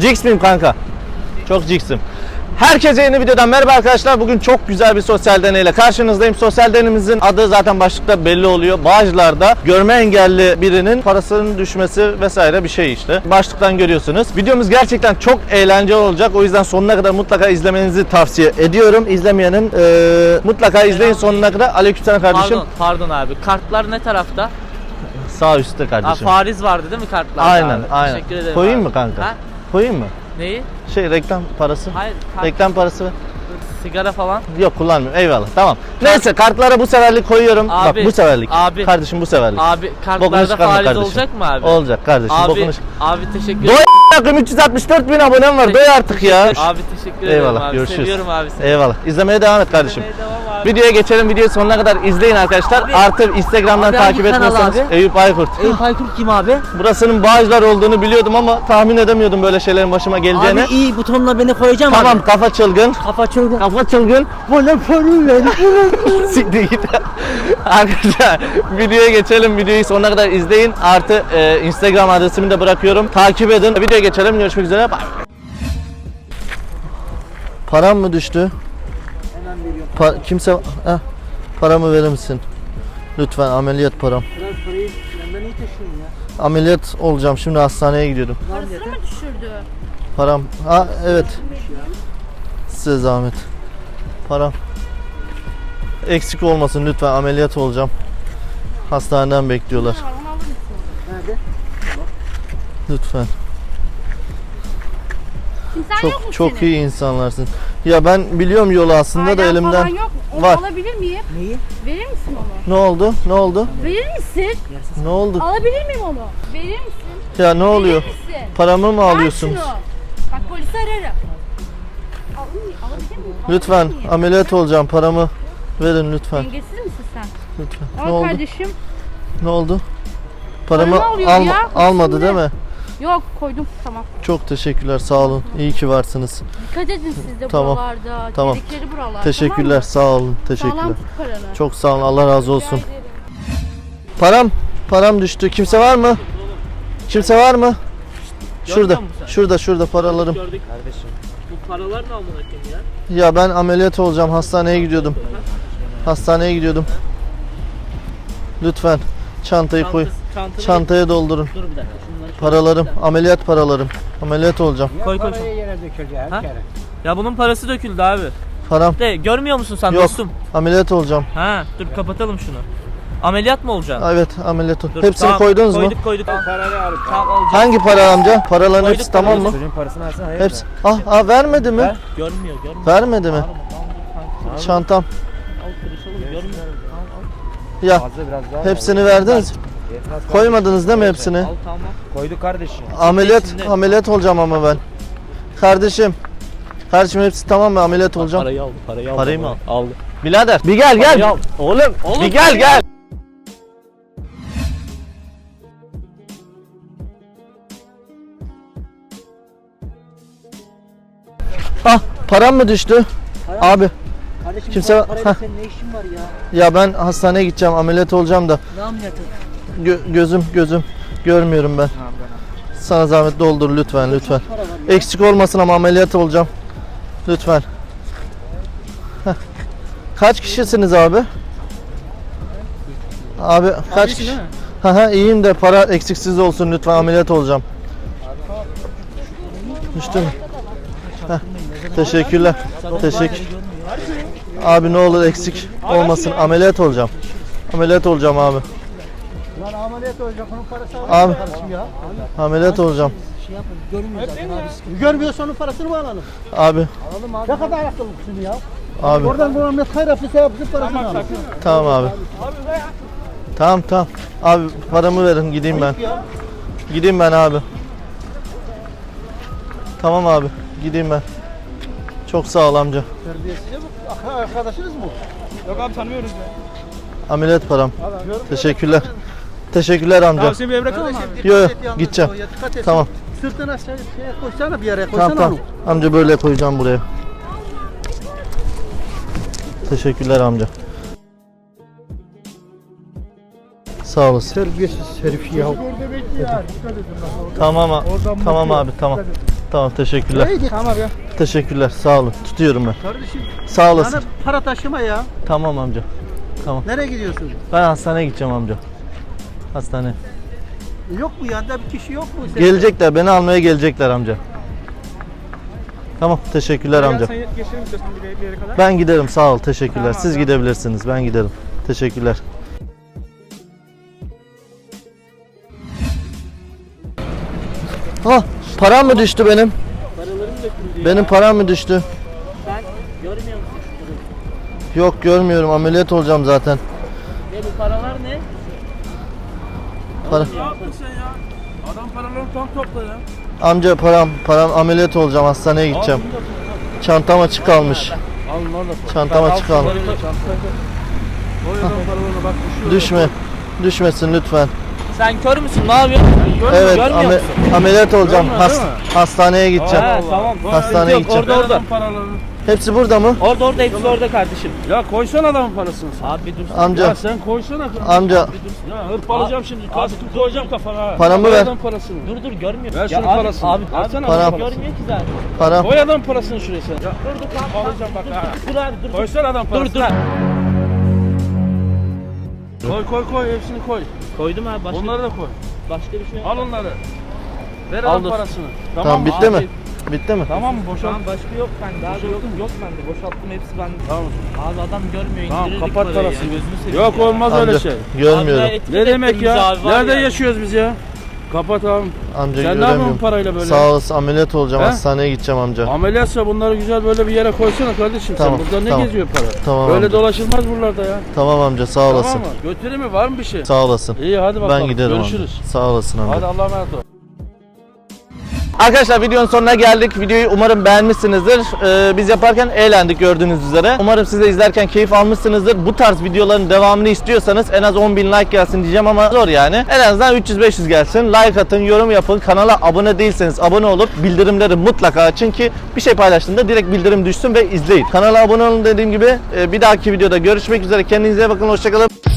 Jigs miyim kanka? Çok jigsim. Herkese yeni videodan merhaba arkadaşlar. Bugün çok güzel bir sosyal deneyle karşınızdayım. Sosyal deneyimizin adı zaten başlıkta belli oluyor. Bağcılar'da görme engelli birinin parasının düşmesi vesaire bir şey işte. Başlıktan görüyorsunuz. Videomuz gerçekten çok eğlenceli olacak. O yüzden sonuna kadar mutlaka izlemenizi tavsiye ediyorum. İzlemeyenin eee, mutlaka izleyin sonuna kadar. Aleykümselam kardeşim. Pardon, pardon abi. Kartlar ne tarafta? Sağ üstte Ha, kardeşim. fariz vardı değil mi kartlarda aynen abi? aynen. Teşekkür ederim Koyayım abi. mı kanka? Ha? Koyayım mı? Neyi? Şey reklam parası. Hayır. Kart, Reklam parası ver. sigara falan. Yok kullanmıyorum. Eyvallah. Tamam. Neyse kartlara bu seferlik koyuyorum. Abi, Bak bu seferlik. abi. Kardeşim bu seferlik. Abi Bokunu kartlarda çıkarma fariz kardeşim. olacak mı abi? Olacak kardeşim. Abi, Bokunu abi teşekkür Doy a**ım, 364 bin abonem var. Doy artık ya. Abi teşekkür ederim Eyvallah. abi. Görüşürüz. Seviyorum abi seni. Eyvallah. İzlemeye devam et kardeşim. Devam abi. Videoya geçelim. Videoyu sonuna kadar izleyin arkadaşlar. Abi. Artı Instagram'dan Abi takip kanal etmiyorsanız abi? Eyüp Aykurt. Eyüp Aykurt kim abi? Burasının Bağcılar olduğunu biliyordum ama tahmin edemiyordum böyle şeylerin başıma geleceğini. Abi iyi butonla beni koyacağım Tamam abi. kafa çılgın. Kafa çılgın. Kafa çılgın. Bana para ver. Siktir git. Arkadaşlar videoya geçelim. Videoyu sonuna kadar izleyin. Artı e, Instagram adresimi de bırakıyorum. Takip edin. Videoya geçelim. Görüşmek üzere. Bye. Param mı düştü? Hemen veriyorum. Pa- kimse Heh, paramı verir misin? Lütfen ameliyat param. Biraz parayı yanından iyi taşıyın ya. Ameliyat olacağım. Şimdi hastaneye gidiyorum. Parasını mı düşürdü? Param. Ha evet. Size zahmet. Param. Eksik olmasın lütfen ameliyat olacağım. Hastaneden bekliyorlar. Nerede? Lütfen. Kimsen yok mu Çok çok senin? iyi insanlarsın. Ya ben biliyorum yolu aslında da Ailen elimden. falan yok? Onu Var. alabilir miyim? Neyi? Verir misin onu? Ne oldu? Ne oldu? Verir misin? Ne oldu? Alabilir miyim onu? Verir misin? Ya ne oluyor? Verir misin? Paramı mı Ver alıyorsunuz? şunu. Bak polisi ararım. Al, alabilir miyim? Lütfen Alabilir miyim? ameliyat olacağım. Paramı verin lütfen. Dengesiz misin sen? Lütfen. Al Ne oldu? kardeşim. Ne oldu? Paramı Paramı alıyor alma- ya, almadı şimdi. değil mi? Yok koydum tamam. Çok teşekkürler. Sağ olun. İyi ki varsınız. Dikkat edin siz de Tamam, buralarda. tamam. Tehlikeli buralar. Teşekkürler. Sağ olun. Tamam mı? Teşekkürler. Sağlam tut paranı. Çok sağ olun. Allah razı olsun. Rica ederim. Param param düştü. Kimse var mı? Kimse var mı? Şurada. Musun sen? Şurada şurada paralarım. Gördük. Kardeşim. Bu paralar ne amına koyayım ya? Ya ben ameliyat olacağım. Hastaneye gidiyordum. Hastaneye gidiyordum. Lütfen çantayı koy. Çantası- çantanı- Çantaya doldurun. Dur bir dakika. Paralarım, ameliyat paralarım. Ameliyat olacağım. Koy koy. Parayı yere Ha? her kere. Ya bunun parası döküldü abi. Param. De görmüyor musun sen Yok. dostum? Ameliyat olacağım. Ha dur kapatalım şunu. Ameliyat mı olacaksın? Evet, ameliyat ol. Dur, Hepsini tamam, koydunuz mu? koyduk, Koyduk koyduk. Parayı abi. Tamam alacağım. Hangi para amca? Paraların Koyduk hepsi tamam mı? Çocuğun parasını versene hayır Hepsi. Ah, ah vermedi mi? Görmüyor görmüyor. Vermedi mi? Tamam. Çantam. Al kırışalım görmüyor. Ya Fazla biraz daha. hepsini verdiniz. Yetmez. Koymadınız değil mi hepsini? al. Tamam. Koyduk kardeşim. Ameliyat içinde. ameliyat olacağım ama ben. Kardeşim. Kardeşim hepsi tamam mı? Ameliyat olacağım. Parayı aldı parayı aldı. Parayı mı Aldı. Birader bir gel Parayı gel. al. Oğlum, Oğlum, bir gel gel. Ah param mı düştü? Param- Abi Kardeşim Kimse- Kimse parayla senin ne işin var ya? ya ben hastaneye gideceğim ameliyat olacağım da Ne ameliyatı? Gö- gözüm gözüm görmüyorum ben. Sana zahmet doldur lütfen lütfen. Eksik olmasın ama ameliyat olacağım. Lütfen. Heh. Kaç kişisiniz abi? Abi kaç kişi? Ha ha iyiyim de para eksiksiz olsun lütfen ameliyat olacağım. Düştü mü? Heh, Teşekkürler. Teşekkür. Abi ne olur eksik olmasın ameliyat olacağım. Ameliyat olacağım abi. Lan ameliyat olacak onun parası Abi kardeşim ya. ameliyat olacağım. Şey yapın görünmüyor zaten abi. Görmüyorsa onun parasını mı alalım? Abi Alalım abi. Ne kadar akıllısın ya? abi Oradan bu ameliyat hayır hapise yapsın parasını alalım. tamam abi. Tamam tamam. Abi paramı verin gideyim ben. Gideyim ben abi. Tamam abi gideyim ben. Çok sağ ol amca. Terbiyesiz mi? Ak- Arkadaşınız mı? Yok abi tanımıyoruz ya. Ameliyat param. Teşekkürler. Teşekkürler amca. Bir evrak abi. Yo yo Dikkat et yalnız gideceğim. oraya, dikkat et. Tamam. Sırtını aşağı şeye koysana bir yere koysana Tamam tamam. onu. Amca böyle koyacağım buraya. Teşekkürler amca. Sağ olasın. Terbiyesiz herif ya. Tamam a- tamam abi tamam. Tamam teşekkürler. Neydi? Tamam ya. Teşekkürler. Sağ olun. Tutuyorum ben. Kardeşim Sağ olasın. bana para taşıma ya. Tamam amca. Nereye gidiyorsun? Ben hastaneye gideceğim amca. Hastane. Yok mu yanında bir kişi yok mu? Sen- Gelecekler. Beni almaya gelecekler amca. Tamam. Teşekkürler amca. Sen geçelim istiyorsan bir yere- bir yere kadar. Ben giderim. Sağ ol. Teşekkürler. Siz gidebilirsiniz. Ben giderim. Teşekkürler. Ah, param mı düştü benim? Benim param mı düştü? Sen görmüyor musun? Yok görmüyorum. Ameliyat olacağım zaten. Bu ne? Para. Ne yaptın sen ya? Adam paralarını tam topla ya. Amca param, param ameliyat olacağım. Hastaneye gideceğim. Çantam açık kalmış. Al bunlar da koy. Çantam açık kalmış. Koy adam paralarına bak düşüyor. Düşme. Düşmesin lütfen. Sen kör müsün? Ne yapıyorsun? Evet, görmüyor ame- musun? ameliyat olacağım. Görmüyor, Has- değil mi? hastaneye gideceğim. Ha, tamam. Hastaneye Yok, gideceğim. Orada orada. paralarını. Hepsi burada mı? Orada orada hepsi orada kardeşim. Ya koysana adamın parasını sen. Abi dur. Amca, Ya sen koysana. amca Ya hırpalayacağım şimdi. Kaskı koyacağım kafana. ha. Paramı Koy ver. adam parasını. Dur dur görmüyor. Ver Ya şunun abi, parasını. Abi, abi, Versene Param. adam parasını. görmüyor ki zaten. param. Koy adam parasını şuraya sen. Ya Dur dur tamam. alacağım bak ha. Dur abi dur. Koysana adam Dur parasını. dur. Koy koy koy hepsini koy. Koydum abi başka, Onları da koy. başka bir şey yok. Al onları. Ver Al adam dur. parasını. Tamam bitti Abi, mi? Bitti mi? Tamam mı? Boşalt. Tamam başka yok bende abi yok, yok bende boşalttım hepsi bende. Tamam. Abi adam görmüyor Tamam indirirdik kapat parayı parasını. ya, gözünü seveyim Yok ya. olmaz Amca öyle şey. görmüyorum. Abi, etiket Ne demek ya? abi, var Nerede ya. yaşıyoruz biz ya? Kapat abi. Amca Sen ne yapıyorsun göremiyorum. parayla böyle? Sağ olasın ameliyat olacağım. He? Hastaneye gideceğim amca. Ameliyatsa bunları güzel böyle bir yere koysana kardeşim Tamam, sen. Burada ne tamam. geziyor para? Tamam böyle amca. dolaşılmaz buralarda ya. Tamam amca sağ olasın. Tamam mı? Götüreyim mi? Var mı bir şey? Sağ olasın. İyi hadi bakalım. Ben giderim Görüşürüz. amca. Sağ olasın amca. Hadi Allah'a emanet ol. Arkadaşlar videonun sonuna geldik. Videoyu umarım beğenmişsinizdir. Ee, biz yaparken eğlendik gördüğünüz üzere. Umarım siz de izlerken keyif almışsınızdır. Bu tarz videoların devamını istiyorsanız en az 10.000 like gelsin diyeceğim ama zor yani. En azından 300-500 gelsin. Like atın, yorum yapın. Kanala abone değilseniz abone olup bildirimleri mutlaka açın ki bir şey paylaştığında direkt bildirim düşsün ve izleyin. Kanala abone olun dediğim gibi. Ee, bir dahaki videoda görüşmek üzere. Kendinize bakın. Hoşçakalın.